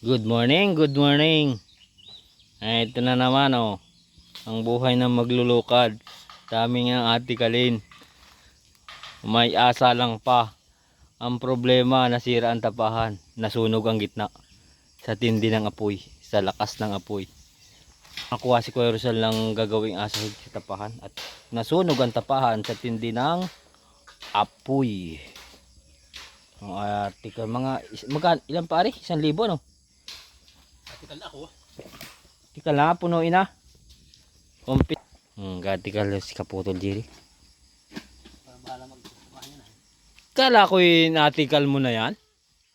Good morning, good morning. Ay, ito na naman oh. Ang buhay ng maglulukad. Dami nga atikalin. May asa lang pa. Ang problema, nasira ang tapahan. Nasunog ang gitna. Sa tindi ng apoy. Sa lakas ng apoy. Nakuha si Kuya Rizal ng gagawing asa sa tapahan. At nasunog ang tapahan sa tindi ng apoy. Ang article, mga, magka, ilan pare? Isang libo, no? Article ako. Tika lang, punuin na. Kumpit. Hmm, gatikal si Kaputol Jiri. Ay. Kala ko yung article mo na yan.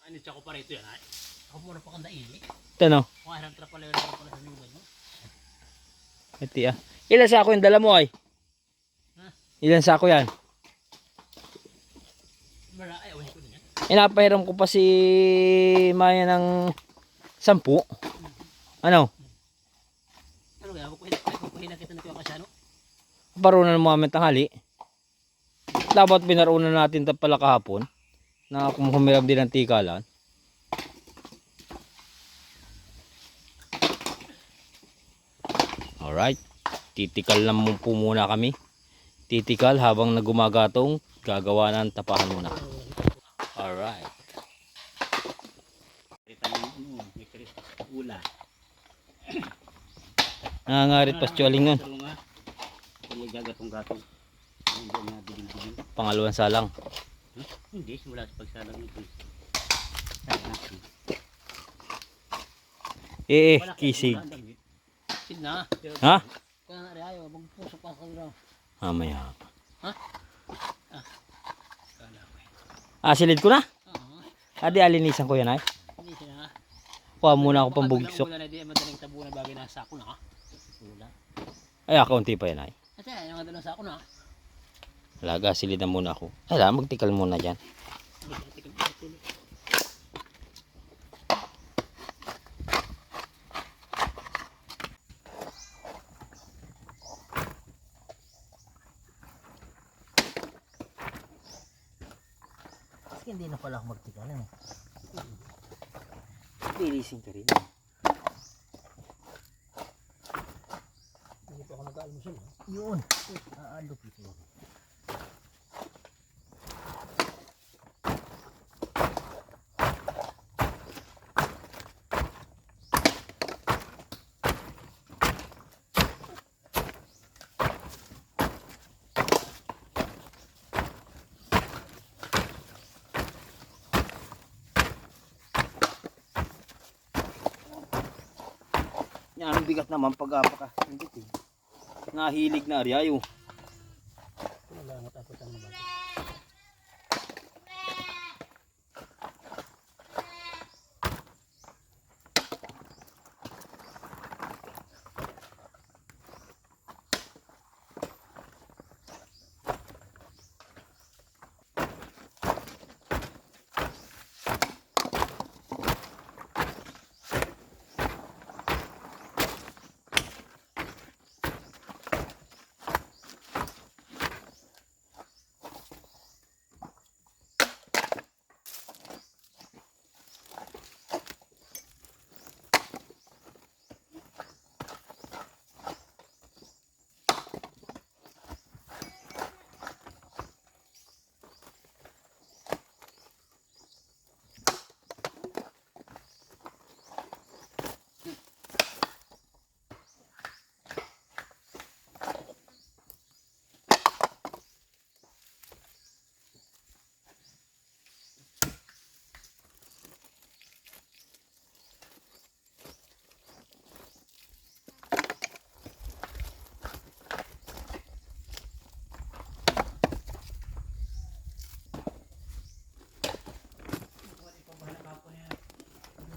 Ano siya ko pa rito yan ay. Ako muna pa kanda ili. Tano, Kung hirap tra pala yun ako pala sa lugay mo. iti ah. Ilan sa ako yung dala mo ay? Ha? Ilan sa ako yan? Mara ay awin ko din yan. Inapahiram ko pa si Maya ng sampu. Ano? Ano kaya? Kukuhin kukuhin kita na kuya kasyano. Parunan ng mga tanghali. Dapat pinarunan natin ito pala kahapon. Na kung humiram din ng tikalan. Alright. Titikal lang mo po muna kami. Titikal habang nagumagatong gagawa ng tapahan muna. Alright. Kita mo, may karis ula. Nangangarit pa si Chualing nun. Pero nga, kung gagatong gatong. Hindi nga digil-digil. Pangalawang salang. Huh? Hindi, wala sa pagsalang nito. Eh, eh, Wala kisig. wala na. Ha? Kaya nga rin ayaw, magpuso pa sa ura. Mamaya. Kala ko eh. Ah, silid ko na. Oo. Adi, alinisan ko yan ay. Hindi siya. Kuha muna ako pambugsok. biglang Ulan na di madaling tabunan bagay na sako na. Wala. Ay, kaunti pa yan ay. Kasi yung mga dalawang sako na. Laga, silidan muna ako. Ay, lang, magtikal muna dyan. Kasi hindi na pala ako magtikal eh. Lilisin ka rin. Hindi ako nag-almusal. Yun. Aalok ito. Yan, ang bigat naman pag apaka. Hindi eh. Nahilig na ariyayo. Wala nga tapos ang nabasa.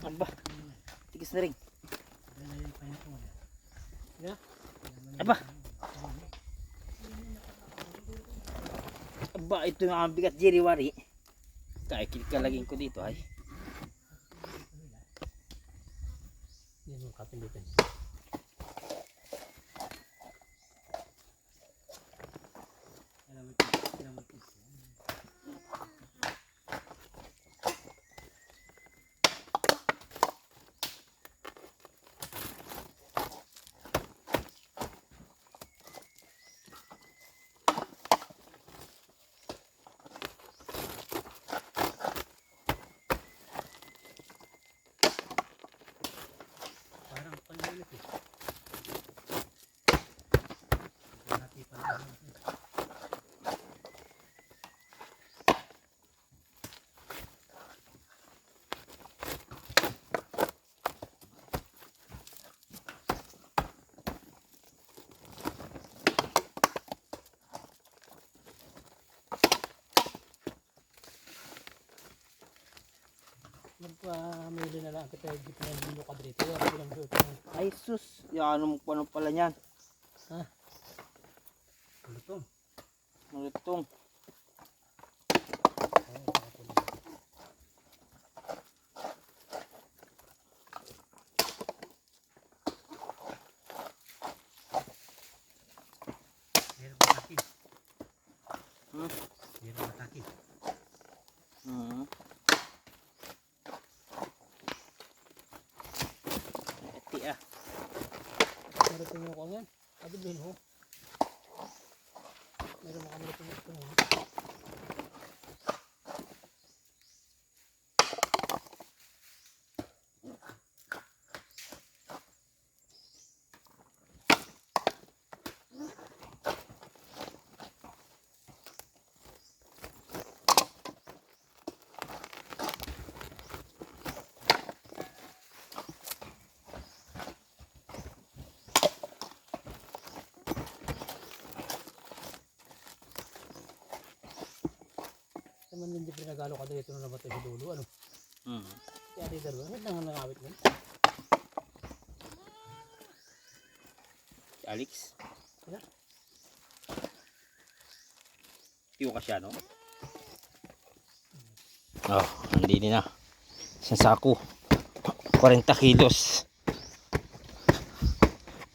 Aba, rin. Aba. Aba, ito ang bigat Jerry Wari. Kaya kikalagin ko dito ay. Yan yung kapilitan. Alam mo, alam mo, Nagpamili na lang kita yung pinag-luka dito. Wala pinag-luka ng Ay sus, yan ano ano pala niyan. lutong. Malutong. Meron pa taki. Hmm? Meron pa taki. Mhm. Eti ah. Meron pa yung kanyan. Ado din ho. Meron na kami ito ito. Naman hindi pinagalo ka dito na namatay sa dulo. Ano? Mhm. Kaya dito dalawa. Ano nang nangawit mo? Si Alex. Wala. Tiyo ka siya, no? Oh, hindi na. Isang sako. 40 kilos.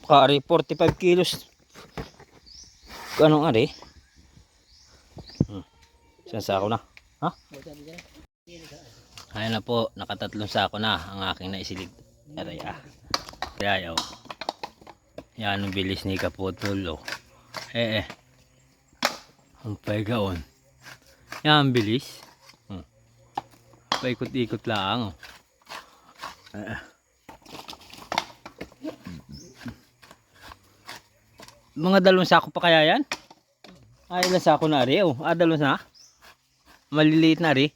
Kari, 45 kilos. Anong ari? Hmm. Isang sako na. Ha? Ayan na po, nakatatlong sako na ang aking naisilig. Aray ah. Kaya oh. Yan ang bilis ni Kaputol oh. Eh eh. Ang pagaon. Yan ang bilis. Hmm. Paikot-ikot lang oh. Eh, eh. Mga dalawang sako pa kaya yan? Ay, ilang sako na rin oh. Ah, dalawang na? Maliliit na rin.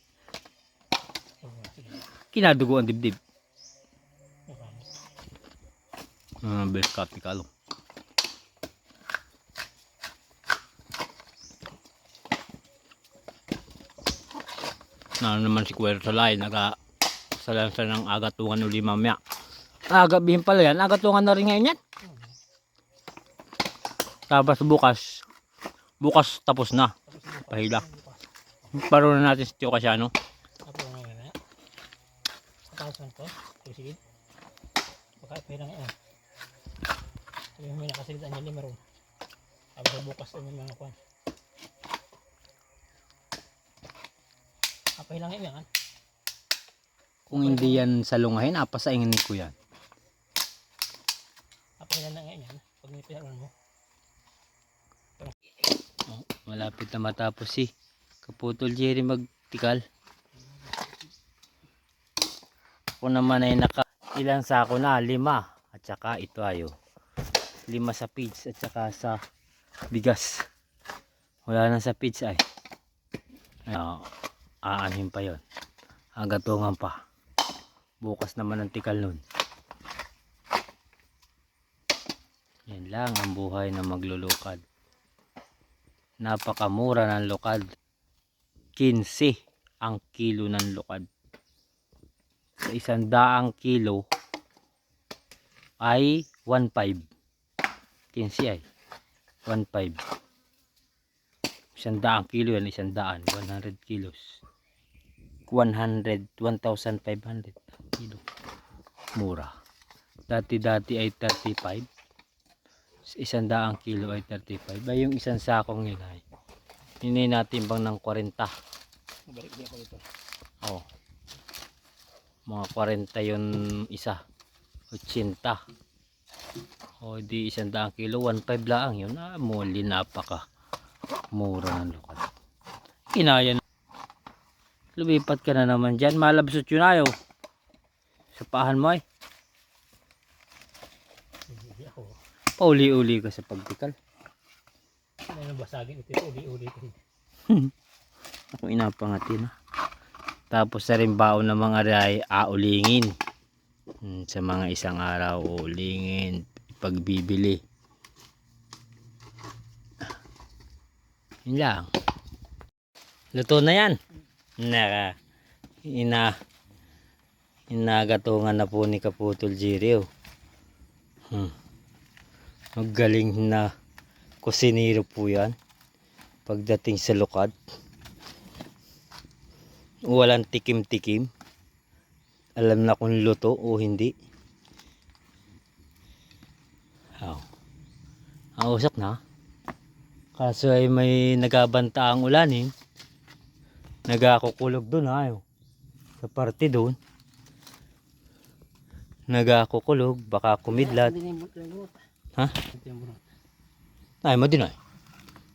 Kinadugo ang dibdib. Ah, best capital. Na naman si Kuya Salay, naga salansa ng agatungan uli mamaya. Agabihin pala yan, agatungan na rin ngayon yan. Tapos bukas, bukas tapos na, Tapos na. pahila. Paro na natin si Tio Casiano. Apo nga na. Tapos man to. Sige. Baka pera nga. Sabi mo may nakasalita niya lima ron. Tapos bukas na yung mga kwan. Apa lang yan. Kung hindi yan salungahin, apasaingin ko yan. Apa lang na yan. Pag may pera mo. Oh, malapit na matapos si Kaputol Jerry magtikal. Ako naman ay naka ilang sako na, lima. At saka ito ayo. Lima sa pids at saka sa bigas. Wala na sa pids ay. oh, aanhin pa yon. Agatungan pa. Bukas naman ang tikal nun. Yan lang ang buhay na maglulukad napakamura ng lokad 15 ang kilo ng lokad. Sa isang daang kilo ay 1.5 15 ay 1.5 isang daang kilo yan isang daan 100 kilos. 100 1,500 kilo. Mura. Dati dati ay 35 sa isang daang kilo ay 35 ay yung isang sakong yun ay hinay natin bang ng 40 Balik din ako dito. oh. Mga 40 yun isa. 80 o di isang daang kilo. 1.5 lang yun. Ah muli napaka mura ng lokal. Kinaya na. Lumipat ka na naman dyan. Malabsot yun ayaw. Sa pahan mo ay. Pauli-uli ka sa pagtikal Ano yung basagin ito? Uli-uli ko. Ako inapangati na. Tapos sa rin baon ng mga ray, aulingin. Hmm, sa mga isang araw, ulingin. Pagbibili. Yun lang. Luto na yan. Naka. Ina. Inagatungan na po ni Kaputol Jiri oh. Hmm. Magaling na kusinero po yan. Pagdating sa lukad. Walang tikim-tikim. Alam na kung luto o hindi. Aw. Ang usok na. Kaso ay may nagabanta ang ulanin. Nagakukulog doon ayo. Sa parte doon. Nagakukulog. Baka kumidlat. Ha? Ay, mo din ay.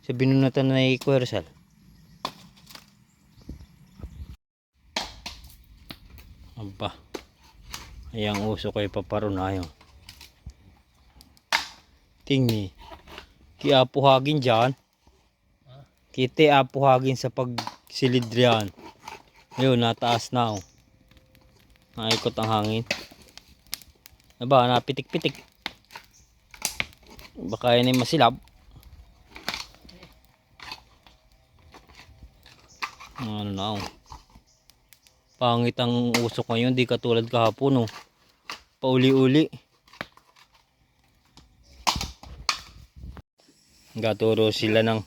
Sa binunatan na ikwersal. Aba. Ayang uso kay paparunayo. Tingni. Ki apuhagin dyan. Kite apuhagin sa pagsilid riyan. Ayun, nataas na oh. Naikot ang hangin. Aba, napitik-pitik. Baka yan ay masilab. Ano na oh. Pangit ang usok ngayon, di katulad kahapon oh. Pauli-uli. Gaturo sila ng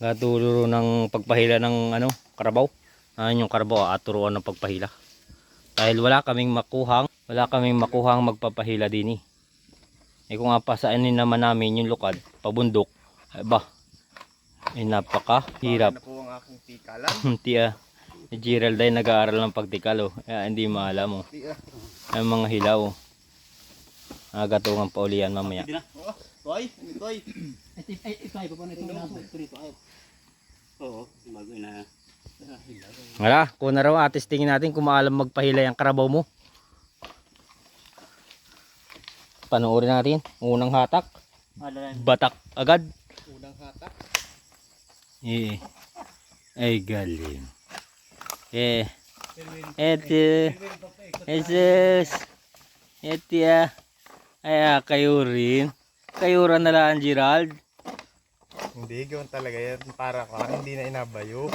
gaturo ng pagpahila ng ano, karabaw. Ano yung karabaw, aturuan ng pagpahila. Dahil wala kaming makuhang, wala kaming makuhang magpapahila din eh. Eh kung apasaanin naman namin yung lukad, pabundok, ay ba, ay napaka hirap. Ang aking tikalan? Hindi ah. Si Gerald ay nag-aaral ng pagtikal oh. Kaya hindi maalam oh. Di ah. Ang mga hilaw oh. Nagatungan pa uli yan mamaya. Na. Oh, toy, ano toy? Ito, ay, ito ay paano ito na ito ay. Oo, bago na. Wala, kung na raw atis tingin natin kung maalam magpahila yung karabaw mo. Panoorin natin. Unang hatak. Na. Batak agad. Unang hatak. Eh. Ay galing. Eh. Ete. Jesus. Ete ah. Ay ah, kayo rin. Kayo rin na lang Gerald. Hindi, gawin talaga yan. Para ka, hindi na inabayo.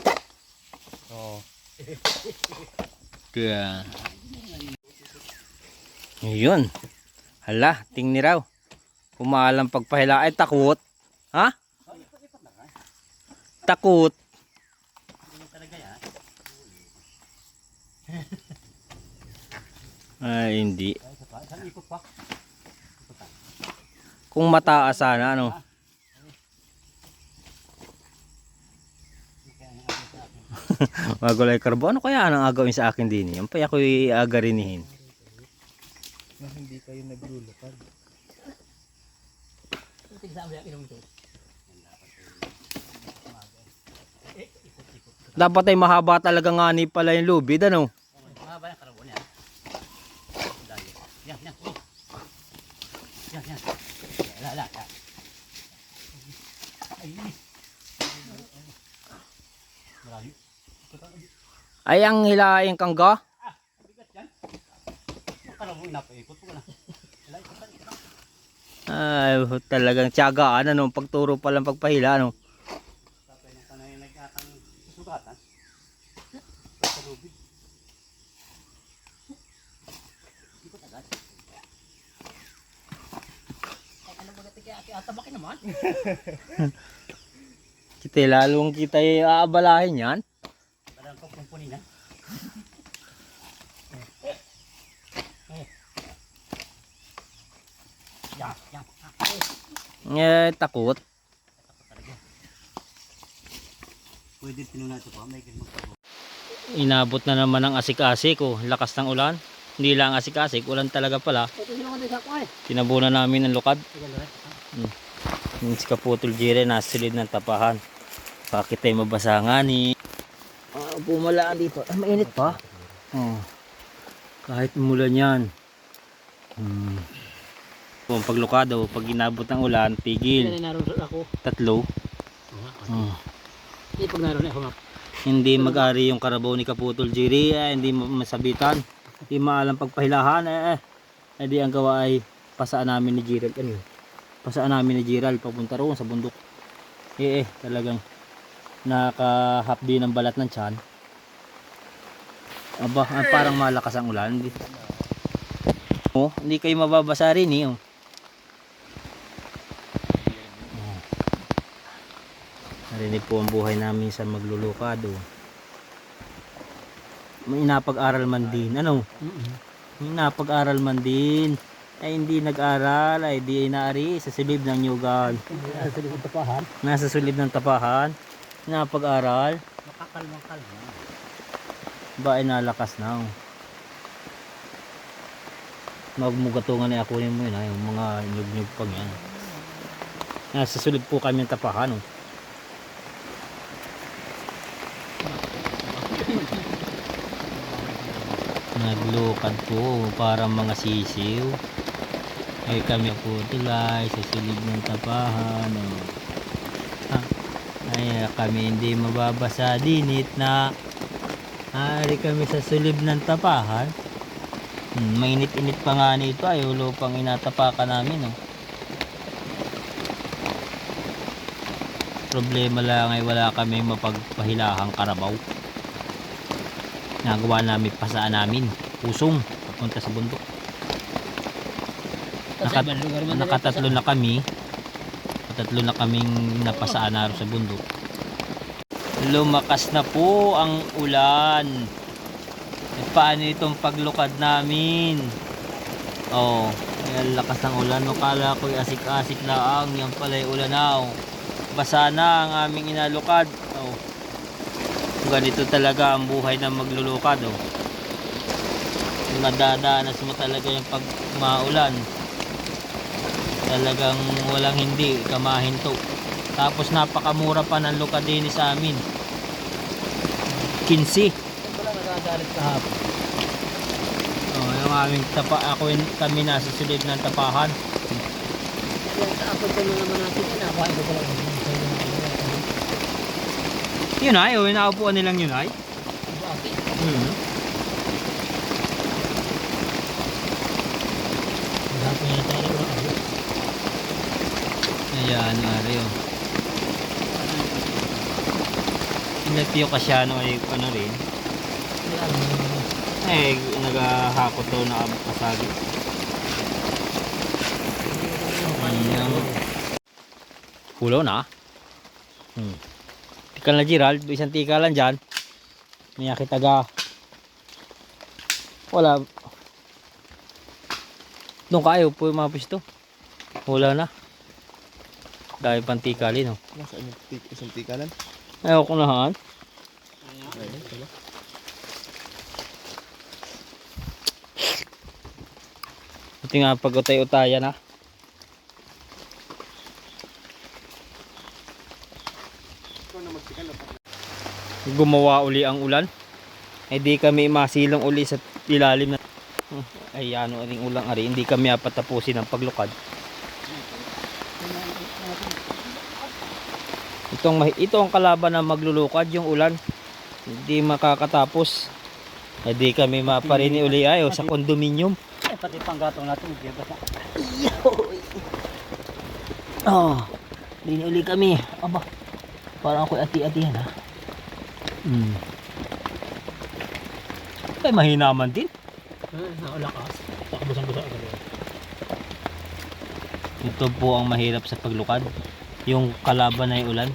Oo. Kaya. Yun. Hala, tingni raw. Kumaalam pagpahila. Ay, takot. Ha? Takot. Ay, hindi. Kung mataas sana, ano? Magulay karbo. Ano kaya ang agawin sa akin din? Yung pa ako'y agarinihin. Na hindi kayo naglulukad. Ito sa amin inom ito. Dapat ay mahaba talaga nga ni pala yung lubid, ano? Mahaba yung karabon yan. Layo. Yan, yan. uy. Yan, yan. Ala, ala, ala. Ay, Malayo. Ay, ang hilaing kangga. Bigat yan. Karabon na paikot ko na. Ay, talagang tiyagaan, ano? Pagturo pa lang pagpahila, ano? Tapos nung panay nag-atang sugatan. Sa lubid. Ikot agad. Ay, ano ba natin kaya ate atabakin naman? Kita lalong kita aabalahin yan. Kukumpunin na. Yan, yan. Eh, takot. Pwede tinuna ito pa, may magkabo. Inabot na naman ang asik-asik, oh. Lakas ng ulan. Hindi lang asik-asik, ulan talaga pala. Tinabunan namin ng lukad. Lang. Yung si Kaputol Jire, nasilid ng tapahan. Bakit tayo mabasa nga ni... Pumalaan dito. Ah, mainit pa. Oh. Kahit umulan yan. Hmm. Kung paglukado, pag inabot ng ulan, Hindi tigil. na naroon ako. Tatlo. Oh. Hindi pag naroon ako nga. Hindi mag-ari yung karabaw ni Kaputol Jiri, eh, hindi ma- masabitan. Hindi maalam pagpahilahan, eh, eh. Eh, di ang gawa ay pasaan namin ni Gerald. Ano yun? Pasaan namin ni Gerald papunta roon sa bundok. Eh, eh, talagang nakahapdi ng balat ng tiyan. Aba, ah, parang malakas ang ulan. Hindi, oh, hindi kayo mababasa rin eh. Oh. Oh. Narinig po ang buhay namin sa maglulukad. Oh. May napag-aral man din. Ano? May napag-aral man din. Ay hindi nag-aral, ay di inaari sa silib ng nyugan. Sa likod tapahan. Nasa sulib ng tapahan. Napag-aral. Makakalmang-kalma. Ba ay nalakas na. oh. Magmugatungan na ako yun, ah, yung mga nyug-nyug pag yan. Nasa sulib po kami ng tapahan. Oh. Naglukad po para mga sisiw. Ay kami po tulay sa sulib ng tapahan. Oh. Ay kami hindi mababasa dinit na Ari kami sa sulib ng tapahan. Hmm, mainit-init pa nga nito ay ulo pang inatapakan namin. Oh. Problema lang ay wala kami mapagpahilahang karabaw. Nagawa namin pasaan namin. Pusong. Papunta sa bundok. Nakat nakatatlo na kami. Tatlo na kaming napasaan na sa bundok. Lumakas na po ang ulan. At paano itong paglukad namin? Oh, ay lakas ng ulan. Kala ko'y asik-asik na ang yan pala'y ulan. Oh. Basa na ang aming inalukad. Oh. Ganito talaga ang buhay ng maglulukad. Oh. Nadadanas mo talaga yung pag maulan. Talagang walang hindi, kamahinto. Tapos napakamura pa ng luka din sa amin. 15. Wala nagagalit kahapon. Oh, yung aming tapa, ako yun, kami nasa sulib ng tapahan. Yun ay, yung nakaupuan nilang yun ay. Hmm. Ayan, ari oh. Inatio Casiano ay ano rin. Yan. Eh, naghahakot daw na kasagi. Ayan. Kulo na. Hmm. Tikal na Gerald, isang tika lang dyan. May akitaga. Wala. Doon kayo po yung mga pisto. Wala na. Dahil pang tikalin, oh. Tik- isang tikalan? Ayaw ko nahan. Ayun, wala. Buti nga pag utay-utaya na. Gumawa uli ang ulan. Eh di kami masilong uli sa ilalim na. Hmm, Ay ano ring ulang ari. Hindi kami apat tapusin ang paglukad. Itong, ito ang kalaban na maglulukad yung ulan. Hindi makakatapos. Eh di kami maparini uli ayo sa kondominium. Eh, pati panggatong natin. Hindi ba. Oh, rini uli kami. Aba, parang ako ati-atihan ha. Hmm. Ay, mahina man din. Nakalakas. Nakabusang-busang agad. Ito po ang mahirap sa paglukad. Yung kalaban ay ulan.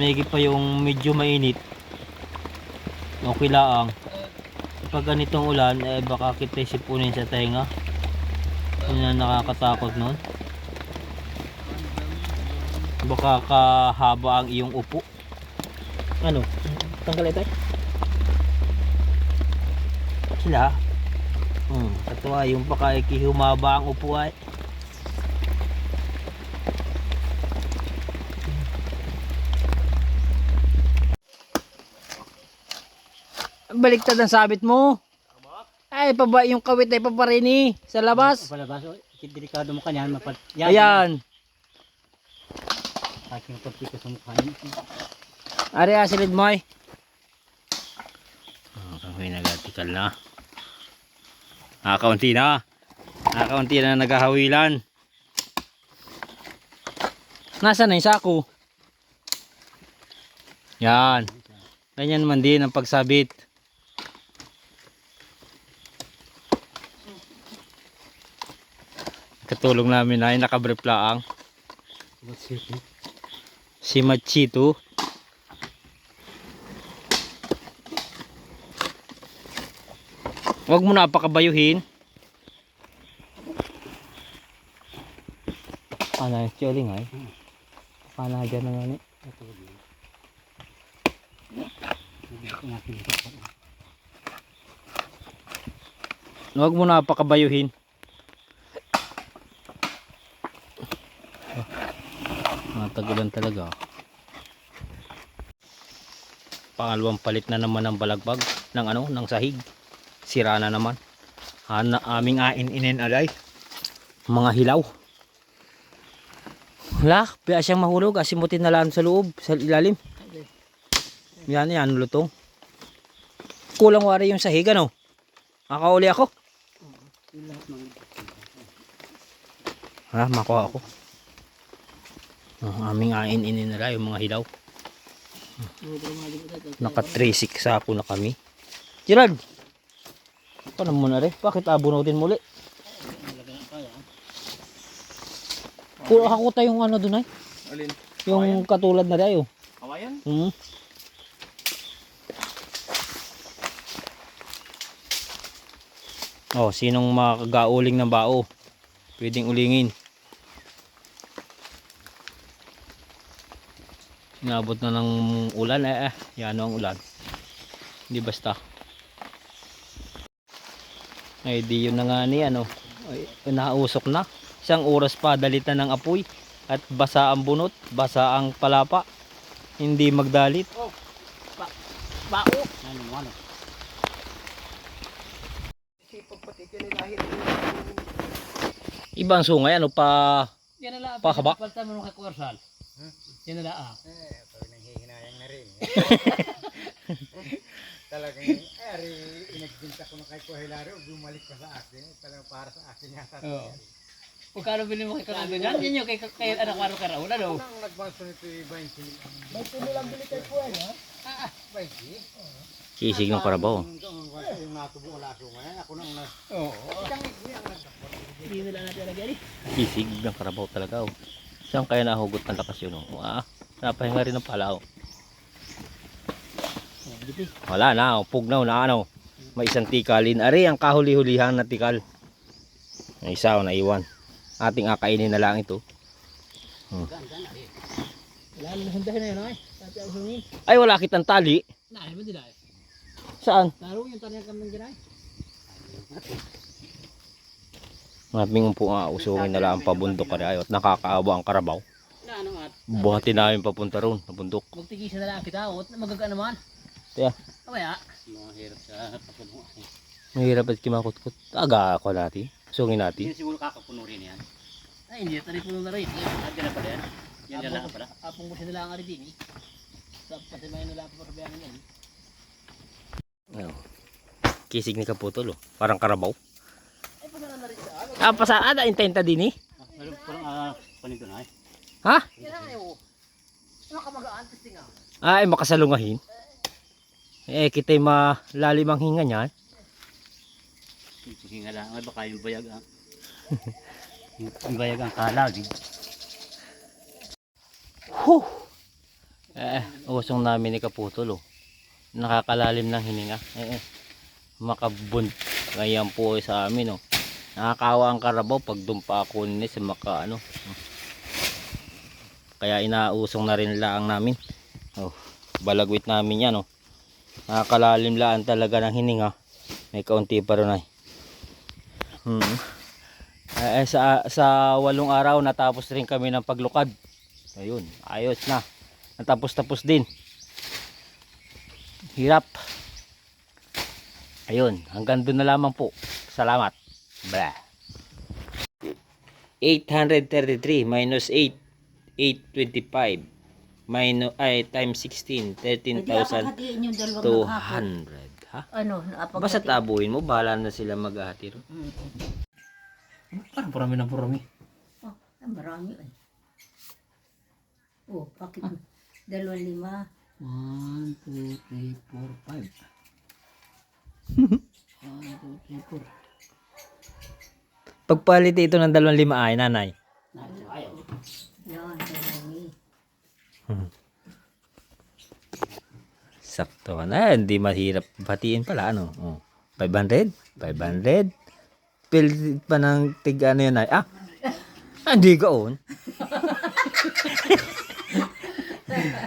May pa yung medyo mainit. Okay lang. Pag ganitong ulan, eh baka kita sipunin sa tenga. Yun ang nakakatakot nun. Baka kahaba ang iyong upo. Ano? Tanggal ito. Sila? Hmm, katuwa yung baka ikihumaba ang upo ay. Baliktad ang sabit mo. Ay, paba yung kawit ay paparini sa labas. Palabas. oh. Delikado mo kanyan. Mapal... Yan. Ayan. Aking pagti ko sa mukha niya. Ari asilid mo ay. Oh, kahoy nagatikal na. Nakakaunti na. Nakakaunti na naghahawilan. Nasaan na yung sako? Yan. Ganyan man din ang pagsabit. Katulong namin ay nakabrief laang. Si Machito. Huwag mo na pakabayuhin. Ano yung choling ay? Paano dyan na yan eh? Huwag mo na pakabayuhin. Matagulan talaga. Pangalawang palit na naman ng balagbag ng ano, ng sahig. Sira na naman. Ana aming ain-inin alay. Mga hilaw. Wala, kaya siyang mahulog. Asimutin na lang sa loob, sa ilalim. Yan, yan, lutong. Kulang wari yung sahig, ano? Makauli ako. Ha, makuha ako. Ang aming ain-inin nila, yung mga hilaw. Naka 3-6 ako na kami. Gerald! Paano mo na rin? Bakit abunutin muli? Puro hakuta yung ano dun ay. Alin? Yung katulad na dayo. Kawayan? Hmm. Oh, sinong makakagauling ng bao? Pwedeng ulingin. Inabot na ng ulan eh, eh. Yan ang ulan. Hindi basta. Ay di yun na nga ni ano. Ay, nausok na. Isang oras pa dalitan ng apoy. At basa ang bunot, basa ang palapa. Hindi magdalit. Bao! Ano mo ano? Ibang sungay ano pa Yan na lang. Pakaba? Palta mo nung kay Kuwarsal. Yan na lang ah. Eh, ito nanghihinayang na rin. Talagang, eh, ari, inagbinta ko na kay Kuhilari, bumalik pa sa akin. Talagang para sa akin yata. Oo. Magkano bilhin mo kay Kakado yan? Yan yung kay, kay anak Waro Karaul, ano? Ang nagbanso nito yung 20. May tulo lang bili kay Kuya, no? Ah, 20? kisig ng karabaw. Oo. Eh. Kisig ng karabaw talaga oh. Saan kaya nahugot ng lakas yun oh. Ah, napahinga rin ng pala oh. Wala na, oh. pugnaw na ano. May isang tikalin. Ari, ang kahuli-hulihan na tikal. Ang isa oh, naiwan. Ating akainin na lang ito. Yun, ay. Wala kitang tali. Ay. Saan? Laro yung tanong kami ng ginay. Ngaping po nga, usungin na lang ang pabundok ka rin. At nakakaawa ang karabaw. Na ano at. Buhatin namin papunta ron, sa bundok. Magtigisa na lang kita. O, magaga naman. Tiya. Kaya. Mga hirap sa pagpuno. Mahirap at kimakutkot. Aga ako natin. Usungin natin. siguro kakapuno rin yan. Ay, hindi. Tari puno na rin. Nandiyan na pala yan. Yan na lang pala. Apong mo siya nila ang din eh. Sa kasi may nila pa pasabihan yan. Kisig ni Kaputol oh. Parang karabaw. Ay, pagkala na rin siya. Ah, pasa ada intenta din eh. Ano parang ah, panito na eh. Ha? Ah? Ah, ay makasalungahin. Eh, kita'y malalim ang hinga niyan. Sige nga lang. Ay, baka yung bayag ang... yung bayag ang kalag. Huh! Eh, usong namin ni Kaputol oh. Nakakalalim ng hininga. Eh, eh. Makabund. Ngayon po sa amin oh. Nakakawa ang karabaw pag dumpa ako ni sa maka ano. Kaya inausong na rin laang namin. Oh, balagwit namin yan oh. Nakakalalim laan talaga ng hininga. May kaunti pa rin ay. Hmm. Eh, eh, sa, sa walong araw natapos rin kami ng paglukad. Ayun, ayos na. Natapos-tapos din. Hirap. Ayun, hanggang doon na lamang po. Salamat. Blah. 833 minus 8, 825 minus ay times 16, Pwede 13,200. hatiin yung dalawang maghapon. Ha? Ano, napag Basta tabuhin mo, bahala na sila maghahati ron. Parang purami ng purami. Oh, marami ay. Oh, bakit? Dalawang lima. 1, 2, 3, 4, 5. 1, 2, 3, 4. Pagpalit ito ng dalawang lima ay, nanay. Yan, dalawi. Sakto na, hindi mahirap batiin pala, ano. Oh. 500? 500? Pilit pa ng tig ano yun ay. Ah, hindi ka on.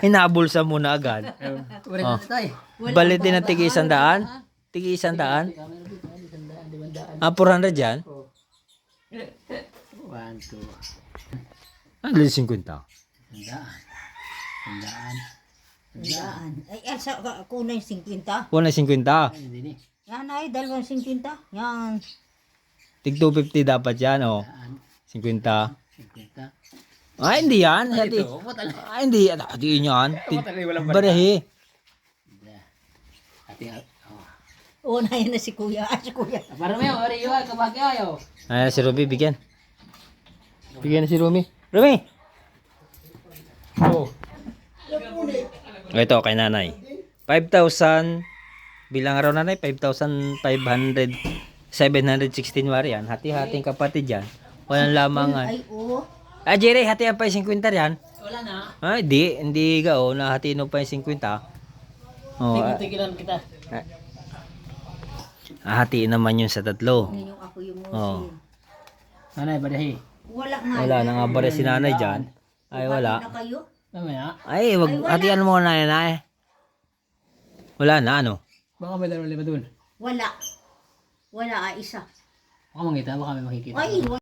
Hinabulsa mo na agad. Oh. Balitin ng tigi isang daan. Tigi isang daan. Ah, 400 dyan. One, two. Ah, 50. Tandaan. Tandaan. Tandaan. Ay, Elsa, kuna yung 50. Una 50. Hindi ni. Yan ay, dalawang 50. Yan. Tig 250 dapat yan, oh. 50. 50. Ah, hindi yan. Hati. Ah, hindi yan. Hati yan. Tig- Barahi. Ating, oh. Una yan na si kuya. Ah, si kuya. Para may ori yo kabaki ayo. Ay, si Rumi, bigyan. Bigyan na si Rumi. Rumi! Oh. Ito, kay nanay. 5,000, bilang araw nanay, 5,500, 716 wari yan. Hati-hating kapatid yan. Walang lamangan. Ay, oo. Ah, Jerry, hati pa yung 50 yan. Wala na. Ah, di, hindi ka, oh, nahati no pa yung 50. Oh, ah, Tigilan kita. ah, hatiin naman yun sa tatlo. Yung ako yung Oo. musin. Nanay badahi. Wala nga. Wala na nga ba si nanay dyan? Ay, wala. na kayo? Mamaya. Ay, wag, hatian mo na yan, ay. Wala na, ano? Baka may dalawang lima dun. Wala. Wala, ah, isa. Baka mangita, baka may makikita. Ay, wala.